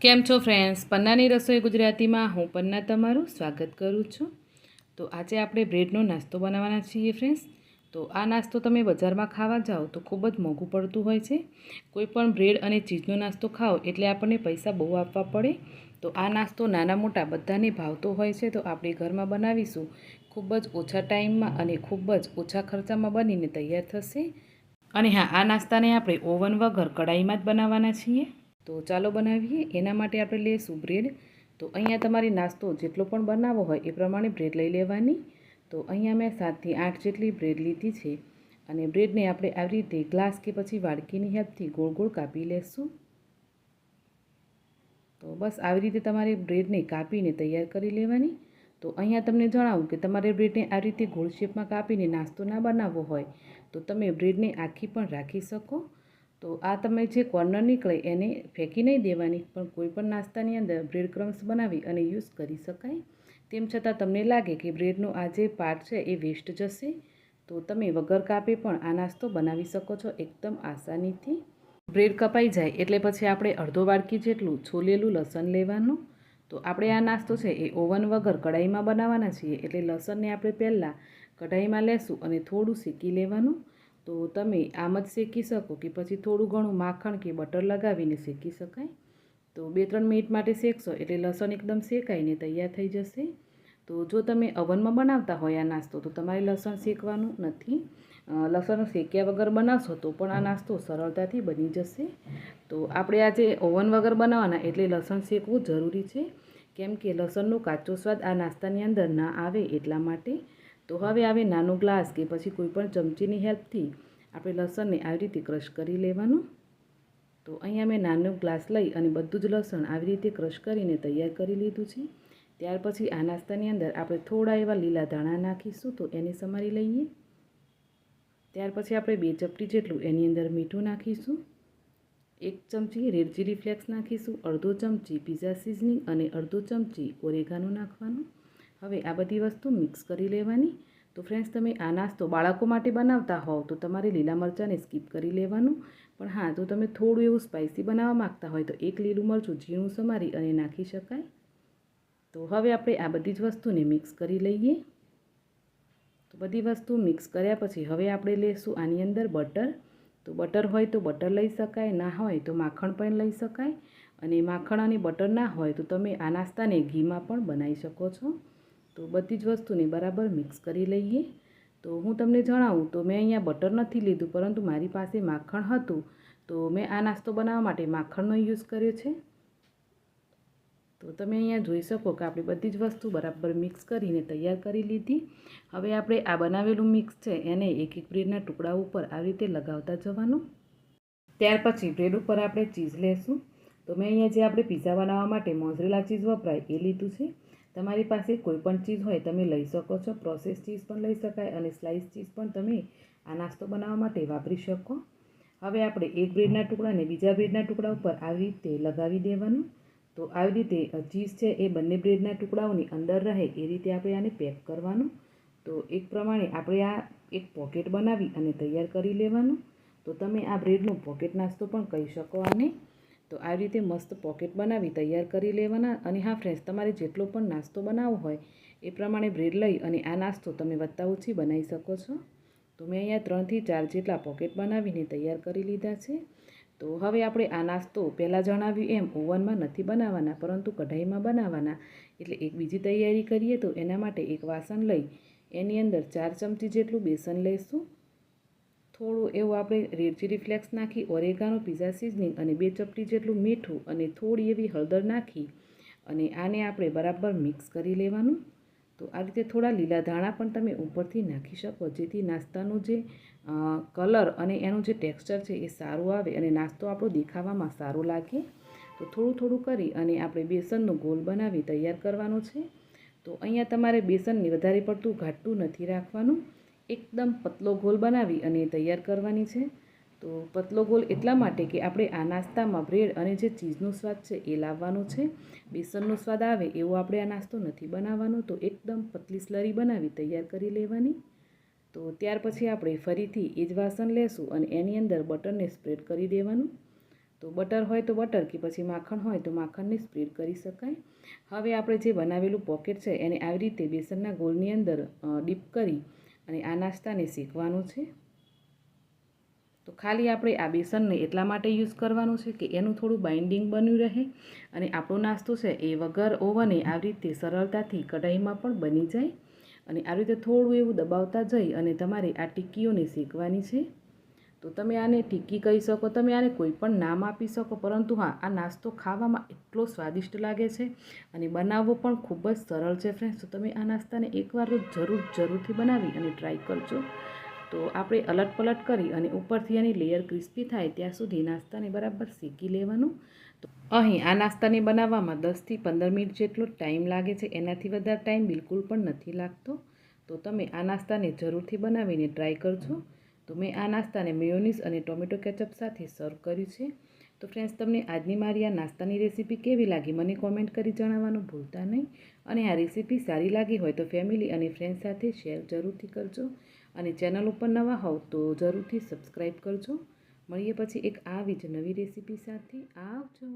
કેમ છો ફ્રેન્ડ્સ પન્નાની રસોઈ ગુજરાતીમાં હું પન્ના તમારું સ્વાગત કરું છું. તો આજે આપણે બ્રેડનો નાસ્તો બનાવવાના છીએ ફ્રેન્ડ્સ તો આ નાસ્તો તમે બજારમાં ખાવા જાઓ તો ખૂબ જ મોંઘું પડતું હોય છે. કોઈ પણ બ્રેડ અને ચીઝનો નાસ્તો ખાઓ એટલે આપણને પૈસા બહુ આપવા પડે. તો આ નાસ્તો નાના મોટા બધાને ભાવતો હોય છે તો આપણે ઘરમાં બનાવીશું. ખૂબ જ ઓછા ટાઈમમાં અને ખૂબ જ ઓછા ખર્ચામાં બનીને તૈયાર થશે. અને હા, આ નાસ્તાને આપણે ઓવન વગર કડાઈમાં જ બનાવવાના છીએ. તો ચાલો બનાવીએ. એના માટે આપણે લઈશું બ્રેડ. તો અહીંયા તમારે નાસ્તો જેટલો પણ બનાવવો હોય એ પ્રમાણે બ્રેડ લઈ લેવાની. તો અહીંયા મેં સાતથી આઠ જેટલી બ્રેડ લીધી છે. અને બ્રેડને આપણે આવી રીતે ગ્લાસ કે પછી વાડકીની હેલ્પથી ગોળ ગોળ કાપી લેશું. તો બસ આવી રીતે તમારે બ્રેડને કાપીને તૈયાર કરી લેવાની. તો અહીંયા તમને જણાવું કે તમારે બ્રેડને આ રીતે ગોળ શેપમાં કાપીને નાસ્તો ના બનાવવો હોય તો તમે બ્રેડને આખી પણ રાખી શકો. તો આ તમે જે કોર્નર નીકળે એને ફેંકી નહીં દેવાની, પણ કોઈ પણ નાસ્તાની અંદર બ્રેડ ક્રમ્સ બનાવી અને યુઝ કરી શકાય. તેમ છતાં તમને લાગે કે બ્રેડનો આ જે પાર્ટ છે એ વેસ્ટ જશે, તો તમે વગર કાપે પણ આ નાસ્તો બનાવી શકો છો એકદમ આસાનીથી. બ્રેડ કપાઈ જાય એટલે પછી આપણે અડધો વાડકી જેટલું છોલેલું લસણ લેવાનું. તો આપણે આ નાસ્તો છે એ ઓવન વગર કઢાઈમાં બનાવવાના છીએ એટલે લસણને આપણે પહેલાં કઢાઈમાં લેશું અને થોડું શેકી લેવાનું. તો તમે આમ જ શેકી શકો કે પછી થોડું ઘણું માખણ કે બટર લગાવીને શેકી શકાય. તો બે ત્રણ મિનિટ માટે શેકશો એટલે લસણ એકદમ શેકાઈને તૈયાર થઈ જશે. તો જો તમે અવનમાં બનાવતા હોય આ નાસ્તો તો તમારે લસણ શેકવાનું નથી. લસણ શેક્યા વગર બનાવશો તો પણ આ નાસ્તો સરળતાથી બની જશે. તો આપણે આજે ઓવન વગર બનાવવાના એટલે લસણ શેકવું જરૂરી છે. કેમ કે લસણનો કાચો સ્વાદ આ નાસ્તાની અંદર ના આવે એટલા માટે તો હવે આવે નાનો ગ્લાસ કે પછી કોઈપણ ચમચીની હેલ્પથી આપણે લસણને આવી રીતે ક્રશ કરી લેવાનું. તો અહીંયા મેં નાનો ગ્લાસ લઈ અને બધું જ લસણ આવી રીતે ક્રશ કરીને તૈયાર કરી લીધું છે. ત્યાર પછી આ નાસ્તાની અંદર આપણે થોડા એવા લીલા ધાણા નાખીશું તો એને સમારી લઈએ. ત્યાર પછી આપણે બે ચપટી જેટલું એની અંદર મીઠું નાખીશું. એક ચમચી રેડ ચીલી ફ્લેક્સ નાખીશું, અડધો ચમચી પીઝા સિઝનિંગ અને અડધો ચમચી ઓરેગાનું નાખવાનું. હવે આ બધી વસ્તુ મિક્સ કરી લેવાની. તો ફ્રેન્ડ્સ તમે આ નાસ્તો બાળકો માટે બનાવતા હોવ તો તમારે લીલા મરચાંને સ્કીપ કરી લેવાનું. પણ હા, જો તમે થોડું એવું સ્પાઇસી બનાવવા માગતા હોય તો એક લીલું મરચું ઝીણું સમારી અને નાખી શકાય. તો હવે આપણે આ બધી જ વસ્તુને મિક્સ કરી લઈએ. તો બધી વસ્તુ મિક્સ કર્યા પછી હવે આપણે લઈશું આની અંદર બટર. તો બટર હોય તો બટર લઈ શકાય, ના હોય તો માખણ પણ લઈ શકાય. અને માખણ અને બટર ના હોય તો તમે આ નાસ્તાને ઘીમાં પણ બનાવી શકો છો. તો બધી જ વસ્તુને બરાબર મિક્સ કરી લઈએ. તો હું તમને જણાવું, તો મેં અહીંયા બટર નથી લીધું, પરંતુ મારી પાસે માખણ હતું. તો મેં આ નાસ્તો બનાવવા માટે માખણનો યુઝ કર્યો છે. તો તમે અહીંયા જોઈ શકો કે આપણે બધી જ વસ્તુ બરાબર મિક્સ કરીને તૈયાર કરી લીધી. હવે આપણે આ બનાવેલું મિક્સ છે, એને એક એક બ્રેડના ટુકડા ઉપર આવી રીતે લગાવતા જવાનું. ત્યાર પછી બ્રેડ ઉપર આપણે ચીઝ લેશું. તો મેં અહીંયા જે આપણે પીઝા બનાવવા માટે મોઝરેલા ચીઝ વપરાય એ લીધું છે. તમારી પાસે કોઈ પણ ચીઝ હોય, તમે લઈ શકો છો. પ્રોસેસ ચીઝ પણ લઈ શકાય અને સ્લાઇસ ચીઝ પણ તમે આ નાસ્તો બનાવવા માટે વાપરી શકો. હવે આપણે એક બ્રેડના ટુકડાને બીજા બ્રેડના ટુકડા ઉપર આવી રીતે લગાવી દેવાનું. તો આવી રીતે ચીઝ છે એ બંને બ્રેડના ટુકડાઓની અંદર રહે એ રીતે આપણે આને પેક કરવાનું. તો એક પ્રમાણે આપણે આ એક પોકેટ બનાવી અને તૈયાર કરી લેવાનું. તો તમે આ બ્રેડનું પોકેટ નાસ્તો પણ કહી શકો આને. તો આવી રીતે મસ્ત પોકેટ બનાવી, તૈયાર કરી લેવાના અને હા ફ્રેન્ડ્સ તમારે જેટલો પણ નાસ્તો બનાવવો હોય, એ પ્રમાણે બ્રેડ લઈ અને આ નાસ્તો તમે વત્તા ઓછી બનાવી શકો છો. તો મેં અહીંયા ત્રણથી ચાર જેટલા પોકેટ બનાવીને તૈયાર કરી લીધા છે. તો હવે આપણે આ નાસ્તો પહેલાં જણાવ્યું એમ, ઓવનમાં નથી બનાવવાના, પરંતુ કઢાઈમાં બનાવવાના. એટલે એક બીજી તૈયારી કરીએ તો એના માટે એક વાસણ લઈ, એની અંદર ચાર ચમચી જેટલું બેસન લઈશું થોડું એવું આપણે રેડ ચીલી ફ્લેક્સ નાખી, ઓરેગાનો પીઝા સિઝનિંગ અને બે ચપટી જેટલું મીઠું અને થોડી એવી હળદર નાખી અને આને આપણે બરાબર મિક્સ કરી લેવાનું. તો આ રીતે થોડા લીલા ધાણા પણ તમે ઉપરથી નાખી શકો, જેથી નાસ્તાનું જે કલર અને એનું જે ટેક્સચર છે એ સારું આવે અને નાસ્તો આપણો દેખાવામાં સારો લાગે. તો થોડું થોડું કરી અને આપણે બેસનનો ગોલ બનાવી તૈયાર કરવાનો છે. તો અહીંયા તમારે બેસનને વધારે પડતું ઘાટું નથી રાખવાનું. એકદમ પતલો ગોલ બનાવી અને તૈયાર કરવાની છે. તો પતલો ગોલ એટલા માટે કે આપણે આ નાસ્તામાં બ્રેડ અને જે ચીઝનો સ્વાદ છે એ લાવવાનો છે. બેસનનો સ્વાદ આવે એવો આપણે આ નાસ્તો નથી બનાવવાનો. તો એકદમ પતલી સ્લરી બનાવી તૈયાર કરી લેવાની. તો ત્યાર પછી આપણે ફરીથી એ જ વાસણ લેશું અને એની અંદર બટરને સ્પ્રેડ કરી દેવાનું. તો બટર હોય તો બટર કે પછી માખણ હોય તો માખણને સ્પ્રેડ કરી શકાય. હવે આપણે જે બનાવેલું પોકેટ છે એને આવી રીતે બેસનના ગોળની અંદર ડીપ કરી અને આ નાસ્તાને શેકવાનું છે. તો ખાલી આપણે આ બેસનને એટલા માટે યુઝ કરવાનું છે કે એનું થોડું બાઇન્ડિંગ બન્યું રહે અને આપણો નાસ્તો છે એ વગર ઓવને આવી રીતે સરળતાથી કઢાઈમાં પણ બની જાય. અને આવી રીતે થોડું એવું દબાવતા જઈ અને તમારે આ ટિક્કીઓને શેકવાની છે. તો તમે આને ટીકી કહી શકો, તમે આને કોઈ પણ નામ આપી શકો, પરંતુ હા, આ નાસ્તો ખાવામાં એટલો સ્વાદિષ્ટ લાગે છે અને બનાવવો પણ ખૂબ જ સરળ છે ફ્રેન્ડ્સ તો તમે આ નાસ્તાને એકવાર જરૂર, જરૂરથી બનાવી અને ટ્રાય કરજો. તો આપણે અલટ પલટ કરી અને ઉપરથી એની લેયર ક્રિસ્પી થાય ત્યાં સુધી નાસ્તાને બરાબર શેકી લેવાનું. તો અહીં આ નાસ્તાને બનાવવામાં દસથી પંદર મિનિટ જેટલો ટાઈમ લાગે છે. એનાથી વધારે ટાઈમ બિલકુલ પણ નથી લાગતો. તો તમે આ નાસ્તાને જરૂરથી બનાવીને ટ્રાય કરજો. તો મેં આ નાસ્તાને મેયોનીઝ અને ટોમેટો કેચઅપ સાથે સર્વ કર્યું છે. તો ફ્રેન્ડ્સ, તમને આજની મારી આ નાસ્તાની રેસીપી કેવી લાગી મને કોમેન્ટ કરી જણાવવાનું ભૂલતા નહીં. અને આ રેસીપી સારી લાગી હોય તો ફેમિલી અને ફ્રેન્ડ્સ સાથે શેર જરૂરથી કરજો. અને ચેનલ ઉપર નવા હોવ તો જરૂરથી સબસ્ક્રાઈબ કરજો. મળીએ પછી એક આવી જ નવી રેસીપી સાથે. આવજો.